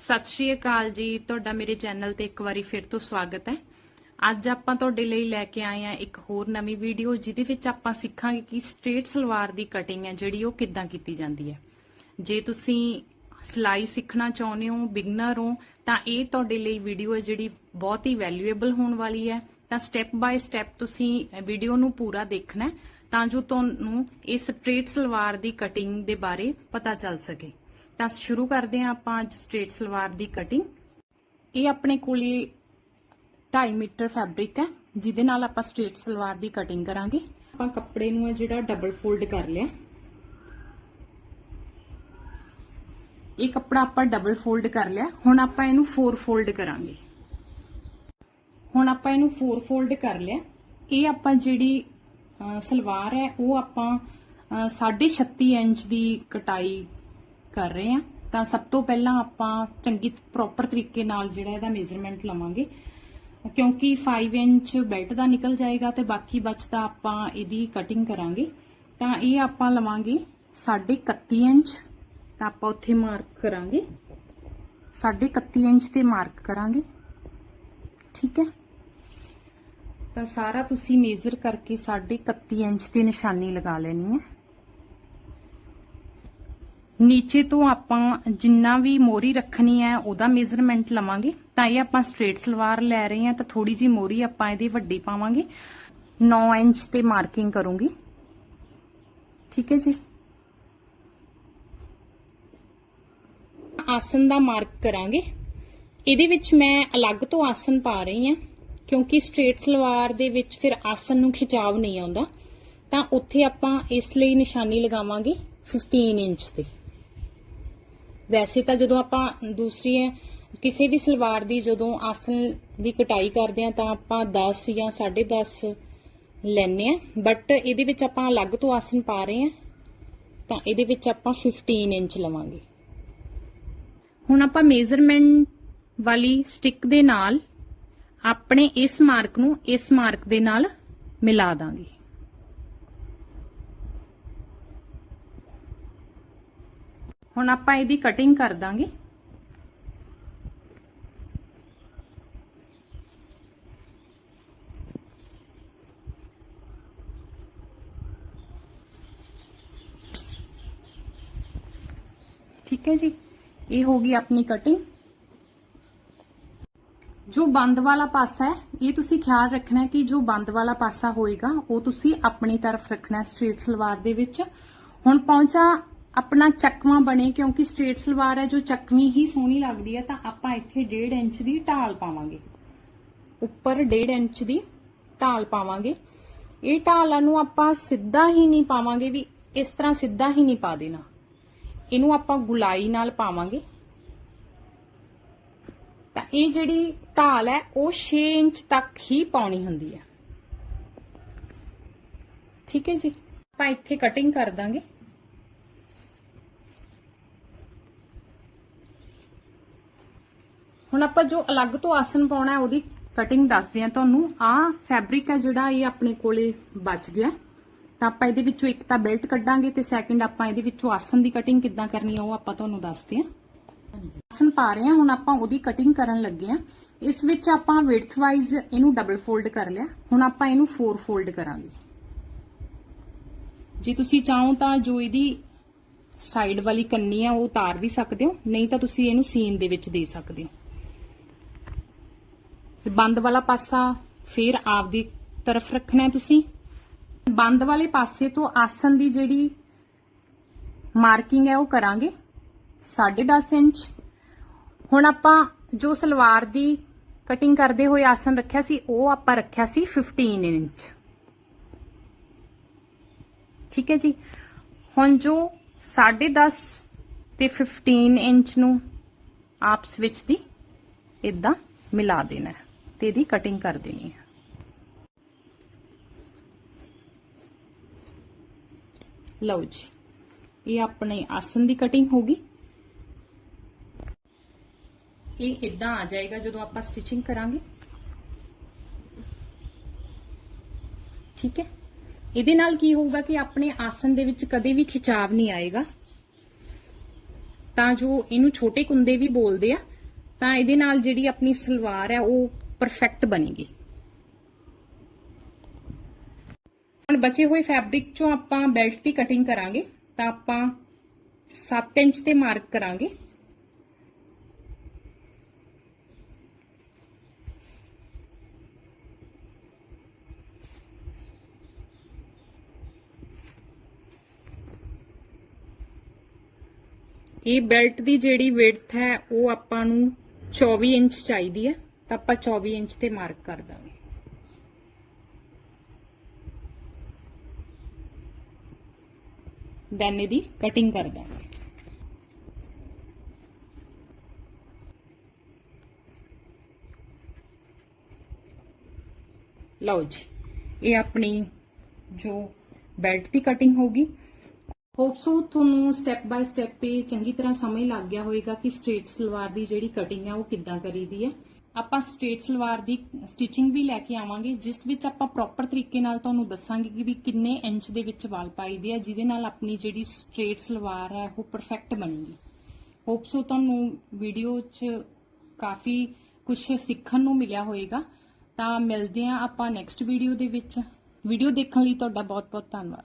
ਸਤਿ ਸ਼੍ਰੀ ਅਕਾਲ ਜੀ। ਤੁਹਾਡਾ ਮੇਰੇ ਚੈਨਲ ਤੇ ਇੱਕ ਵਾਰੀ ਫਿਰ ਤੋਂ ਸਵਾਗਤ ਹੈ। ਅੱਜ ਆਪਾਂ ਤੁਹਾਡੇ ਲਈ ਲੈ ਕੇ ਆਏ ਆ ਇੱਕ ਹੋਰ ਨਵੀਂ ਵੀਡੀਓ, ਜਿਹਦੇ ਵਿੱਚ ਆਪਾਂ ਸਿੱਖਾਂਗੇ ਕਿ ਸਟ੍ਰੇਟ ਸਲਵਾਰ ਦੀ ਕਟਿੰਗ ਹੈ, ਜਿਹੜੀ ਉਹ ਕਿੱਦਾਂ ਕੀਤੀ ਜਾਂਦੀ ਹੈ। ਜੇ ਤੁਸੀਂ ਸਿਲਾਈ ਸਿੱਖਣਾ ਚਾਹੁੰਦੇ ਹੋ, ਬਿਗਨਰ ਹੋ, ਤਾਂ ਇਹ ਤੁਹਾਡੇ ਲਈ ਵੀਡੀਓ ਹੈ, ਜਿਹੜੀ ਬਹੁਤ ਹੀ ਵੈਲਿਊਏਬਲ ਹੋਣ ਵਾਲੀ ਹੈ। ਤਾਂ ਸਟੈਪ ਬਾਏ ਸਟੈਪ ਤੁਸੀਂ ਵੀਡੀਓ ਨੂੰ ਪੂਰਾ ਦੇਖਣਾ ਤਾਂ ਜੋ ਤੁਹਾਨੂੰ ਇਸ ਸਟ੍ਰੇਟ ਸਲਵਾਰ ਦੀ ਕਟਿੰਗ ਦੇ ਬਾਰੇ ਪਤਾ ਚੱਲ ਸਕੇ। ਤਾਂ ਸ਼ੁਰੂ ਕਰਦੇ ਹਾਂ ਆਪਾਂ ਅੱਜ ਸਟ੍ਰੇਟ ਸਲਵਾਰ ਦੀ ਕਟਿੰਗ ਇਹ ਆਪਣੇ ਕੋਲੇ 2.5 ਮੀਟਰ ਫੈਬਰਿਕ ਹੈ ਜਿਹਦੇ ਨਾਲ ਆਪਾਂ ਸਟ੍ਰੇਟ ਸਲਵਾਰ ਦੀ ਕਟਿੰਗ ਕਰਾਂਗੇ। ਆਪਾਂ ਕੱਪੜੇ ਨੂੰ ਹੈ ਜਿਹੜਾ ਡਬਲ ਫੋਲਡ ਕਰ ਲਿਆ। ਇਹ ਕੱਪੜਾ ਆਪਾਂ ਡਬਲ ਫੋਲਡ ਕਰ ਲਿਆ। ਹੁਣ ਆਪਾਂ ਇਹਨੂੰ 4 ਫੋਲਡ ਕਰਾਂਗੇ। ਹੁਣ ਆਪਾਂ ਇਹਨੂੰ 4 ਫੋਲਡ ਕਰ ਲਿਆ। ਇਹ ਆਪਾਂ ਜਿਹੜੀ ਸਲਵਾਰ ਹੈ ਉਹ ਆਪਾਂ ਅਹ, 36 ਇੰਚ ਦੀ ਕਟਾਈ ਕਰ ਰਹੇ ਹਾਂ। ਤਾਂ ਸਭ ਤੋਂ ਪਹਿਲਾਂ ਆਪਾਂ ਚੰਗੀ ਪ੍ਰੋਪਰ ਤਰੀਕੇ ਨਾਲ ਜਿਹੜਾ ਇਹਦਾ ਮੇਜ਼ਰਮੈਂਟ ਲਵਾਂਗੇ। ਕਿਉਂਕਿ 5 ਇੰਚ ਬੈਲਟ ਦਾ ਨਿਕਲ ਜਾਏਗਾ ਤੇ ਬਾਕੀ ਬਚਦਾ ਆਪਾਂ ਇਹਦੀ ਕਟਿੰਗ ਕਰਾਂਗੇ। ਤਾਂ ਇਹ ਆਪਾਂ ਲਵਾਂਗੇ 31 ਇੰਚ। ਤਾਂ ਆਪਾਂ ਉੱਥੇ ਮਾਰਕ ਕਰਾਂਗੇ। 31 ਇੰਚ ਤੇ ਮਾਰਕ ਕਰਾਂਗੇ। ਠੀਕ ਹੈ? ਤਾਂ ਸਾਰਾ ਤੁਸੀਂ ਮੇਜ਼ਰ ਕਰਕੇ 31 ਇੰਚ ਤੇ ਨਿਸ਼ਾਨੀ ਲਗਾ ਲੈਣੀ ਹੈ। ਨੀਚੇ ਤੋਂ ਆਪਾਂ ਜਿੰਨਾ ਵੀ ਮੋਰੀ ਰੱਖਣੀ ਹੈ, ਉਹਦਾ ਮੇਜ਼ਰਮੈਂਟ ਲਵਾਂਗੇ। ਤਾਂ ਇਹ ਆਪਾਂ ਸਟ੍ਰੇਟ ਸਲਵਾਰ ਲੈ ਰਹੇ ਹਾਂ, ਤਾਂ ਥੋੜੀ ਜੀ ਮੋਰੀ ਆਪਾਂ ਇਹਦੀ ਵੱਡੀ ਪਾਵਾਂਗੇ। 9 ਇੰਚ ਤੇ ਮਾਰਕਿੰਗ ਕਰੂੰਗੀ। ਠੀਕ ਹੈ ਜੀ? ਆਸਨ ਦਾ ਮਾਰਕ ਕਰਾਂਗੇ। ਇਹਦੇ ਵਿੱਚ ਮੈਂ ਅਲੱਗ ਤੋਂ ਆਸਨ ਪਾ ਰਹੀ ਹਾਂ, ਕਿਉਂਕਿ ਸਟ੍ਰੇਟ ਸਲਵਾਰ ਦੇ ਵਿੱਚ ਫਿਰ ਆਸਨ ਨੂੰ ਖਿਚਾਵ ਨਹੀਂ ਆਉਂਦਾ। ਤਾਂ ਉੱਥੇ ਆਪਾਂ ਇਸ ਲਈ ਨਿਸ਼ਾਨੀ ਲਗਾਵਾਂਗੇ 15 ਇੰਚ ਤੇ। ਵੈਸੇ ਤਾਂ ਜਦੋਂ ਆਪਾਂ ਦੂਸਰੀ ਹੈ ਕਿਸੇ ਵੀ ਸਲਵਾਰ ਦੀ ਜਦੋਂ ਆਸਨ ਦੀ ਕਟਾਈ ਕਰਦੇ ਆ ਤਾਂ ਆਪਾਂ 10 ਜਾਂ 10.5 ਲੈਨੇ ਆ ਬਟ ਇਹਦੇ ਵਿੱਚ ਆਪਾਂ ਅਲੱਗ ਤੋਂ ਆਸਨ ਪਾ ਰਹੇ ਆ ਤਾਂ ਇਹਦੇ ਵਿੱਚ ਆਪਾਂ 15 ਇੰਚ ਲਵਾਂਗੇ। ਹੁਣ ਆਪਾਂ ਮੇਜ਼ਰਮੈਂਟ ਵਾਲੀ ਸਟਿਕ ਦੇ ਨਾਲ ਆਪਣੇ ਇਸ ਮਾਰਕ ਨੂੰ ਇਸ ਮਾਰਕ ਦੇ ਨਾਲ ਮਿਲਾ ਦਾਂਗੇ। ਹੁਣ ਆਪਾਂ ਇਹਦੀ ਕਟਿੰਗ ਕਰ ਦਾਂਗੇ। ਠੀਕ ਹੈ ਜੀ? ਇਹ ਹੋ ਗਈ ਆਪਣੀ ਕਟਿੰਗ ਜੋ ਬੰਦ ਵਾਲਾ ਪਾਸਾ ਹੈ, ਇਹ ਤੁਸੀਂ ਖਿਆਲ ਰੱਖਣਾ ਕਿ ਜੋ ਬੰਦ ਵਾਲਾ ਪਾਸਾ ਹੋਏਗਾ, ਉਹ ਤੁਸੀਂ ਆਪਣੀ ਤਰਫ ਰੱਖਣਾ ਹੈ ਸਟ੍ਰੇਟ ਸਲਵਾਰ ਦੇ ਵਿੱਚ। ਹੁਣ ਪਹੁੰਚਾ ਆਪਣਾ ਚੱਕਵਾਂ ਬਣੇ ਕਿਉਂਕਿ ਸਟ੍ਰੇਟ ਸਲਵਾਰ ਹੈ, ਜੋ ਚੱਕਵੀਂ ਹੀ ਸੋਹਣੀ ਲੱਗਦੀ ਹੈ, ਤਾਂ ਆਪਾਂ ਇੱਥੇ 1.5 ਇੰਚ ਦੀ ਢਾਲ ਪਾਵਾਂਗੇ। ਉੱਪਰ 1.5 ਇੰਚ ਦੀ ਢਾਲ ਪਾਵਾਂਗੇ। ਇਹ ਢਾਲਾਂ ਨੂੰ ਆਪਾਂ ਸਿੱਧਾ ਹੀ ਨਹੀਂ ਪਾਵਾਂਗੇ ਵੀ ਇਸ ਤਰ੍ਹਾਂ ਸਿੱਧਾ ਹੀ ਨਹੀਂ ਪਾ ਦੇਣਾ। ਇਹਨੂੰ ਆਪਾਂ ਗੁਲਾਈ ਨਾਲ ਪਾਵਾਂਗੇ। ਤਾਂ ਇਹ ਜਿਹੜੀ ਢਾਲ ਹੈ, ਉਹ 6 ਇੰਚ ਤੱਕ ਹੀ ਪਾਉਣੀ ਹੁੰਦੀ ਹੈ। ਠੀਕ ਹੈ ਜੀ? ਆਪਾਂ ਇੱਥੇ ਕਟਿੰਗ ਕਰ ਦਾਂਗੇ। ਹੁਣ ਆਪਾਂ ਜੋ ਅਲੱਗ ਤੋਂ ਆਸਨ ਪਾਉਣਾ ਹੈ, ਉਹਦੀ ਕਟਿੰਗ ਦੱਸਦੇ ਆ ਤੁਹਾਨੂੰ। ਆਹ ਫੈਬਰਿਕ ਹੈ ਜਿਹੜਾ ਇਹ ਆਪਣੇ ਕੋਲੇ ਬਚ ਗਿਆ। ਤਾਂ ਆਪਾਂ ਇਹਦੇ ਵਿੱਚੋਂ ਇੱਕ ਤਾਂ ਬੈਲਟ ਕੱਢਾਂਗੇ ਤੇ ਸੈਕਿੰਡ ਆਪਾਂ ਇਹਦੇ ਵਿੱਚੋਂ ਆਸਨ ਦੀ ਕਟਿੰਗ ਕਿੱਦਾਂ ਕਰਨੀ ਆ, ਉਹ ਆਪਾਂ ਤੁਹਾਨੂੰ ਦੱਸਦੇ ਆ ਆਸਨ ਪਾ ਰਹੇ ਆ ਹੁਣ ਆਪਾਂ ਉਹਦੀ ਕਟਿੰਗ ਕਰਨ ਲੱਗੇ ਆ ਇਸ ਵਿੱਚ ਆਪਾਂ ਵਿਡਥ ਵਾਈਜ਼ ਇਹਨੂੰ ਡਬਲ ਫੋਲਡ ਕਰ ਲਿਆ। ਹੁਣ ਆਪਾਂ ਇਹਨੂੰ ਫੋਰ ਫੋਲਡ ਕਰਾਂਗੇ। ਜੇ ਤੁਸੀਂ ਚਾਹੋ ਤਾਂ ਜੋ ਇਹਦੀ ਸਾਈਡ ਵਾਲੀ ਕੰਨੀ ਆ, ਉਹ ਉਤਾਰ ਵੀ ਸਕਦੇ ਹੋ। ਨਹੀਂ ਤਾਂ ਤੁਸੀਂ ਇਹਨੂੰ ਸੀਨ ਦੇ ਵਿੱਚ ਦੇ ਸਕਦੇ ਹੋ। ਤੇ ਬੰਦ ਵਾਲਾ ਪਾਸਾ ਫੇਰ ਆਪਦੀ ਤਰਫ ਰੱਖਣਾ ਹੈ ਤੁਸੀਂ। ਬੰਦ ਵਾਲੇ ਪਾਸੇ ਤੋਂ ਆਸਨ ਦੀ ਜਿਹੜੀ ਮਾਰਕਿੰਗ ਹੈ ਉਹ ਕਰਾਂਗੇ 10.5 ਇੰਚ। ਹੁਣ ਆਪਾਂ ਜੋ ਸਲਵਾਰ ਦੀ ਕਟਿੰਗ ਕਰਦੇ ਹੋਏ ਆਸਨ ਰੱਖਿਆ ਸੀ, ਉਹ ਆਪਾਂ ਰੱਖਿਆ ਸੀ 15 ਇੰਚ। ਠੀਕ ਹੈ ਜੀ। ਹੁਣ ਜੋ 10.5 ਤੇ 15 ਇੰਚ ਨੂੰ ਆਪਸ ਵਿੱਚ ਦੀ ਇਦਾਂ ਮਿਲਾ ਦੇਣਾ ਹੈ। ਤੇ ਇਹਦੀ ਕਟਿੰਗ ਕਰ ਦੇਣੀ ਹੈ। ਲਓ ਜੀ, ਇਹ ਆਪਣੇ ਆਸਨ ਦੀ ਕਟਿੰਗ ਹੋ ਗਈ। ਇਹ ਇਦਾਂ ਆ ਜਾਏਗਾ ਜਦੋਂ ਆਪਾਂ ਸਟਿਚਿੰਗ ਕਰਾਂਗੇ? ਠੀਕ ਹੈ? ਇਹਦੇ ਨਾਲ ਕੀ ਹੋਊਗਾ ਕਿ ਆਪਣੇ ਆਸਨ ਦੇ ਵਿੱਚ ਕਦੇ ਵੀ ਖਿਚਾਵ ਨਹੀਂ ਆਏਗਾ। ਤਾਂ ਜੋ ਇਹਨੂੰ ਛੋਟੇ ਕੁੰਦੇ ਵੀ ਬੋਲਦੇ ਆ, ਤਾਂ ਇਹਦੇ ਨਾਲ ਜਿਹੜੀ ਆਪਣੀ ਸਲਵਾਰ ਹੈ, ਉਹ ਪਰਫੈਕਟ ਬਣੇਗੀ। ਹੁਣ ਬਚੇ ਹੋਏ ਫੈਬਰਿਕ ਚੋਂ ਆਪਾਂ ਬੈਲਟ ਦੀ ਕਟਿੰਗ ਕਰਾਂਗੇ, ਤਾਂ ਆਪਾਂ 7 ਇੰਚ ਤੇ ਮਾਰਕ ਕਰਾਂਗੇ। ਇਹ ਬੈਲਟ ਦੀ ਜਿਹੜੀ ਵਿਡਥ ਹੈ, ਉਹ ਆਪਾਂ ਨੂੰ 24 ਇੰਚ ਚਾਹੀਦੀ ਹੈ। ਤਾਂ ਆਪਾਂ 24 ਇੰਚ ਤੇ ਮਾਰਕ ਕਰ ਦਾਂਗੇ। ਦੈਨ ਇਹਦੀ ਕਟਿੰਗ ਕਰ ਦਾਂਗੇ। ਲਓ ਜੀ, ਇਹ ਆਪਣੀ ਜੋ ਬੈਲਟ ਦੀ ਕਟਿੰਗ ਹੋਗੀ ਹੋਪ ਸੋ ਤੁਹਾਨੂੰ ਸਟੈਪ ਬਾਈ ਸਟੈਪ ਇਹ ਚੰਗੀ ਤਰ੍ਹਾਂ ਸਮਝ ਲੱਗ ਗਿਆ ਹੋਵੇਗਾ ਕਿ ਸਟ੍ਰੇਟ ਸਲਵਾਰ ਦੀ ਜਿਹੜੀ ਕਟਿੰਗ ਹੈ ਉਹ ਕਿੱਦਾਂ ਕਰੀਦੀ ਹੈ ਆਪਾਂ ਸਟ੍ਰੇਟ ਸਲਵਾਰ ਦੀ ਸਟਿਚਿੰਗ ਵੀ ਲੈ ਕੇ ਆਵਾਂਗੇ, ਜਿਸ ਵਿੱਚ ਆਪਾਂ ਪ੍ਰੋਪਰ ਤਰੀਕੇ ਨਾਲ ਤੁਹਾਨੂੰ ਦੱਸਾਂਗੇ ਕਿ ਵੀ ਕਿੰਨੇ ਇੰਚ ਦੇ ਵਿੱਚ ਵਾਲ ਪਾਈਦੇ ਆ, ਜਿਹਦੇ ਨਾਲ ਆਪਣੀ ਜਿਹੜੀ ਸਟ੍ਰੇਟ ਸਲਵਾਰ ਹੈ ਉਹ ਪਰਫੈਕਟ ਬਣੇਗੀ ਹੋਪ ਸੋ ਤੁਹਾਨੂੰ ਵੀਡੀਓ 'ਚ ਕਾਫੀ ਕੁਝ ਸਿੱਖਣ ਨੂੰ ਮਿਲਿਆ ਹੋਵੇਗਾ ਤਾਂ ਮਿਲਦੇ ਹਾਂ ਆਪਾਂ ਨੈਕਸਟ ਵੀਡੀਓ ਦੇ ਵਿੱਚ। ਵੀਡੀਓ ਦੇਖਣ ਲਈ ਤੁਹਾਡਾ ਬਹੁਤ ਬਹੁਤ ਧੰਨਵਾਦ।